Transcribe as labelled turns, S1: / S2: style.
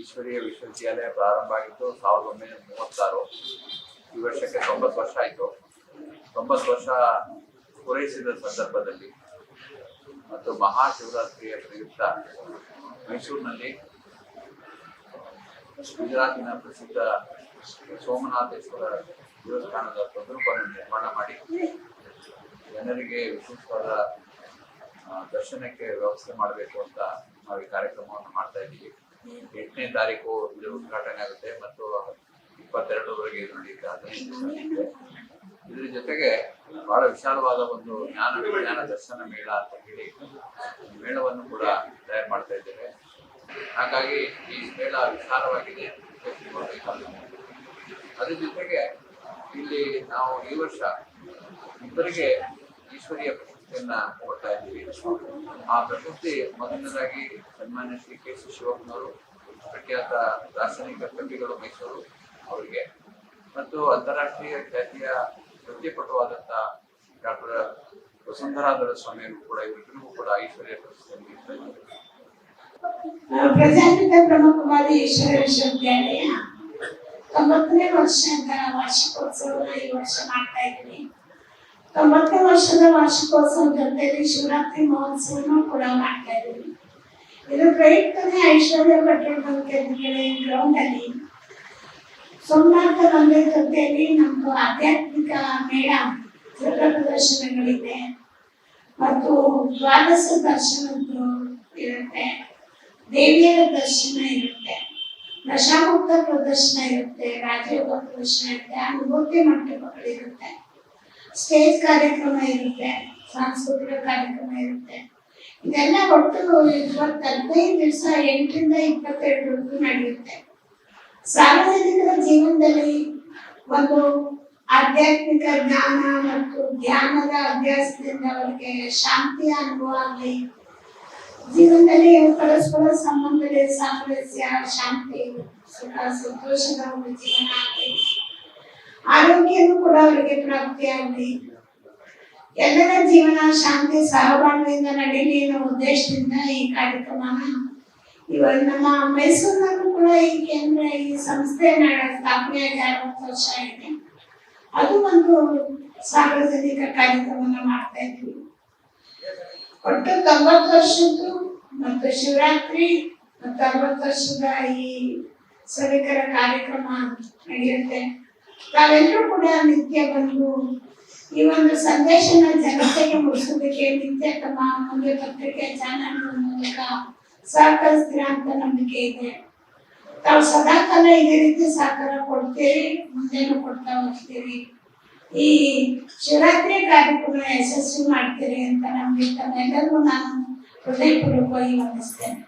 S1: ಈಶ್ವರೀಯ ವಿಶ್ವವಿದ್ಯಾಲಯ ಪ್ರಾರಂಭ ಆಗಿದ್ದು ಸಾವಿರದ ಒಂಬೈನೂರ ಮೂವತ್ತಾರು. ಈ ವರ್ಷಕ್ಕೆ ತೊಂಬತ್ತು ವರ್ಷ ಆಯಿತು. ತೊಂಬತ್ತು ವರ್ಷ ಪೂರೈಸಿದ ಸಂದರ್ಭದಲ್ಲಿ ಮತ್ತು ಮಹಾಶಿವರಾತ್ರಿಯ ಪ್ರಯುಕ್ತ ಮೈಸೂರಿನಲ್ಲಿ ಗುಜರಾತಿನ ಪ್ರಸಿದ್ಧ ಸೋಮನಾಥೇಶ್ವರ ದೇವಸ್ಥಾನದ ಪ್ರತಿರೂಪವನ್ನು ನಿರ್ಮಾಣ ಮಾಡಿ ಜನರಿಗೆ ವಿಶೇಷವಾದ ದರ್ಶನಕ್ಕೆ ವ್ಯವಸ್ಥೆ ಮಾಡಬೇಕು ಅಂತ ನಾವು ಈ ಕಾರ್ಯಕ್ರಮವನ್ನು ಮಾಡ್ತಾ ಇದ್ದೀವಿ. ಎಂಟನೇ ತಾರೀಕು ಇದು ಉದ್ಘಾಟನೆ ಆಗುತ್ತೆ ಮತ್ತು ಇಪ್ಪತ್ತೆರಡರವರೆಗೆ ಇದು ನಡೆಯುತ್ತೆ ಹದಿನೈದು ಇದ್ರ ಜೊತೆಗೆ ಬಹಳ ವಿಶಾಲವಾದ ಒಂದು ಜ್ಞಾನ ವಿಜ್ಞಾನ ದರ್ಶನ ಮೇಳ ಅಂತ ಹೇಳಿ ಮೇಳವನ್ನು ಕೂಡ ತಯಾರು ಮಾಡ್ತಾ ಇದ್ದೇವೆ ಹಾಗಾಗಿ ಈ ಮೇಳ ವಿಶಾಲವಾಗಿದೆ. ಅದ್ರ ಜೊತೆಗೆ ಇಲ್ಲಿ ನಾವು ಈ ವರ್ಷ ಇಬ್ಬರಿಗೆ ಈಶ್ವರಿಯ ಪ್ರಶಸ್ತಿಯನ್ನ ಆ ಪ್ರಶಸ್ತಿ ಮೊದಲನೇದಾಗಿ ಸನ್ಮಾನ್ಯ ಶ್ರೀ ಕೆ ಸಿ ಶಿವಪ್ಪನವರು ಪ್ರಖ್ಯಾತ ರಾಸಾಯನಿಕ ಕವಿಗಳು ಮೈಸೂರು ಅವರಿಗೆ. ಮತ್ತು ಅಂತಾರಾಷ್ಟ್ರೀಯ ಖ್ಯಾತಿಯ ನೃತ್ಯಪಟುವಾದಂಥ ಡಾಕ್ಟರ್ ವಸುಂಧರಾ ದೊರೆಸ್ವಾಮಿಯವರು ಕೂಡ ಇವರಿಗೂ ಕೂಡ ಐಶ್ವರ್ಯ ಪ್ರಶಸ್ತಿಯನ್ನು
S2: ಪ್ರಜಾಪಿತ ಬ್ರಹ್ಮಕುಮಾರಿ ಈಶ್ವರ ವಿಶ್ವವಿದ್ಯಾಲಯ. ತೊಂಬತ್ತನೇ ವರ್ಷದ ವಾರ್ಷಿಕೋತ್ಸವ ಈ ವರ್ಷ ಮಾಡ್ತಾ ಇದ್ವಿ ತೊಂಬತ್ತನೇ ವರ್ಷದ ವಾರ್ಷಿಕೋತ್ಸವ ಜೊತೆಲಿ ಶಿವರಾತ್ರಿ ಮಹೋತ್ಸವನೂ ಕೂಡ ಮಾಡ್ತಾ ಇದ್ದೀವಿ. ಇದು ಪ್ರಯುಕ್ತನೇ ಐಶ್ವರ್ಯ ಪೆಟ್ರೋಲ್ ಬಂಕ್ ಎದುರುಗಡೆ ಗ್ರೌಂಡ್ ಅಲ್ಲಿ. ಸೋಮನಾಥ ಮಂದಿರ ಜೊತೆಯಲ್ಲಿ ನಮ್ದು ಆಧ್ಯಾತ್ಮಿಕ ಮೇಳ ಚಿತ್ರ ಪ್ರದರ್ಶನಗಳಿದೆ. ಮತ್ತು ದ್ವಾದಶ ದರ್ಶನದ್ದು ಇರುತ್ತೆ. ದೇವಿಯರ ದರ್ಶನ ಇರುತ್ತೆ. ದಶಾಮುಕ್ತ ಪ್ರದರ್ಶನ ಇರುತ್ತೆ. ರಾಜಯೋಗ ಪ್ರದರ್ಶನ ಇರುತ್ತೆ. ಅನುಭೂತಿ ಮಂಟಪಗಳಿರುತ್ತೆ. ಸ್ಟೇಜ್ ಕಾರ್ಯಕ್ರಮ ಇರುತ್ತೆ, ಸಾಂಸ್ಕೃತಿಕ ಕಾರ್ಯಕ್ರಮ ಇರುತ್ತೆ. ಇದೆಲ್ಲ ಒಟ್ಟು ಇವತ್ತೈದು ದಿವಸ, ಎಂಟರಿಂದ ಇಪ್ಪತ್ತೆರಡರವರೆಗೂ ನಡೆಯುತ್ತೆ. ಸಾರ್ವಜನಿಕರ ಜೀವನದಲ್ಲಿ ಒಂದು ಆಧ್ಯಾತ್ಮಿಕ ಜ್ಞಾನ ಮತ್ತು ಧ್ಯಾನದ ಅಭ್ಯಾಸದಿಂದ ಅವರಿಗೆ ಶಾಂತಿಯ ಅನುಭವ ಆಗಲಿ. ಜೀವನದಲ್ಲಿ ಪರಸ್ಪರ ಸಂಬಂಧದಲ್ಲಿ ಸಾಮರಸ್ಯ, ಶಾಂತಿ, ಸುಖ, ಸಂತೋಷದ ಒಂದು ಜೀವನ ಆಗಲಿ. ಆರೋಗ್ಯನೂ ಕೂಡ ಅವರಿಗೆ ಪ್ರಾಪ್ತಿಯಾಗಲಿ ಎಲ್ಲರ ಜೀವನ ಶಾಂತಿ, ಸಹಬಾಳ್ವೆಯಿಂದ ನಡೀಲಿ ಅನ್ನೋ ಉದ್ದೇಶದಿಂದ ಈ ಕಾರ್ಯಕ್ರಮ ಇವಾಗ ನಮ್ಮ ಮೈಸೂರಿನಲ್ಲೂ ಕೂಡ ಈ ಕೇಂದ್ರ, ಈ ಸಂಸ್ಥೆ ಸ್ಥಾಪನೆ ಸ್ಥಾಪನೆಯಾಗಿ ಅರವತ್ತು ವರ್ಷ ಆಗಿದೆ. ಅದು ಒಂದು ಸಾರ್ವಜನಿಕ ಕಾರ್ಯಕ್ರಮನ ಮಾಡ್ತಾ ಇದ್ವಿ. ಒಟ್ಟು ತೊಂಬತ್ತು ವರ್ಷದ್ದು ಮತ್ತು ಶಿವರಾತ್ರಿ ಮತ್ತು ಅರವತ್ತು ವರ್ಷದ ಈ ಸಭಿಕರ ಕಾರ್ಯಕ್ರಮ ನಡೆಯುತ್ತೆ. ತಾವೆಲ್ಲರೂ ಕೂಡ ನಿತ್ಯ ಬಂದು ಈ ಒಂದು ಸಂದೇಶನ ಜನತೆಗೆ ಮುಗಿಸೋದಕ್ಕೆ ನಿತ್ಯ ತಮ್ಮ ಮುಂದೆ ಪತ್ರಿಕೆ ಚಾನಲ್ ಮೂಲಕ ಸಹಕರಿಸ್ತೀರ ಅಂತ ನಂಬಿಕೆ ಇದೆ. ತಾವು ಸದಾಕಾಲ ಇದೇ ರೀತಿ ಸಹಕಾರ ಕೊಡ್ತೀರಿ, ಮುಂದೆನೂ ಕೊಡ್ತಾ ಹೋಗ್ತೀರಿ. ಈ ಶಿವರಾತ್ರಿ ಕಾರ್ಯಕ್ರಮ ಯಶಸ್ವಿ ಮಾಡ್ತೀರಿ ಅಂತ ನಂಬಿ ತಮ್ಮೆಲ್ಲರಿಗೂ ನಾನು ಹೃದಯಪೂರ್ವಕವಾಗಿ ವಂದಿಸ್ತೇನೆ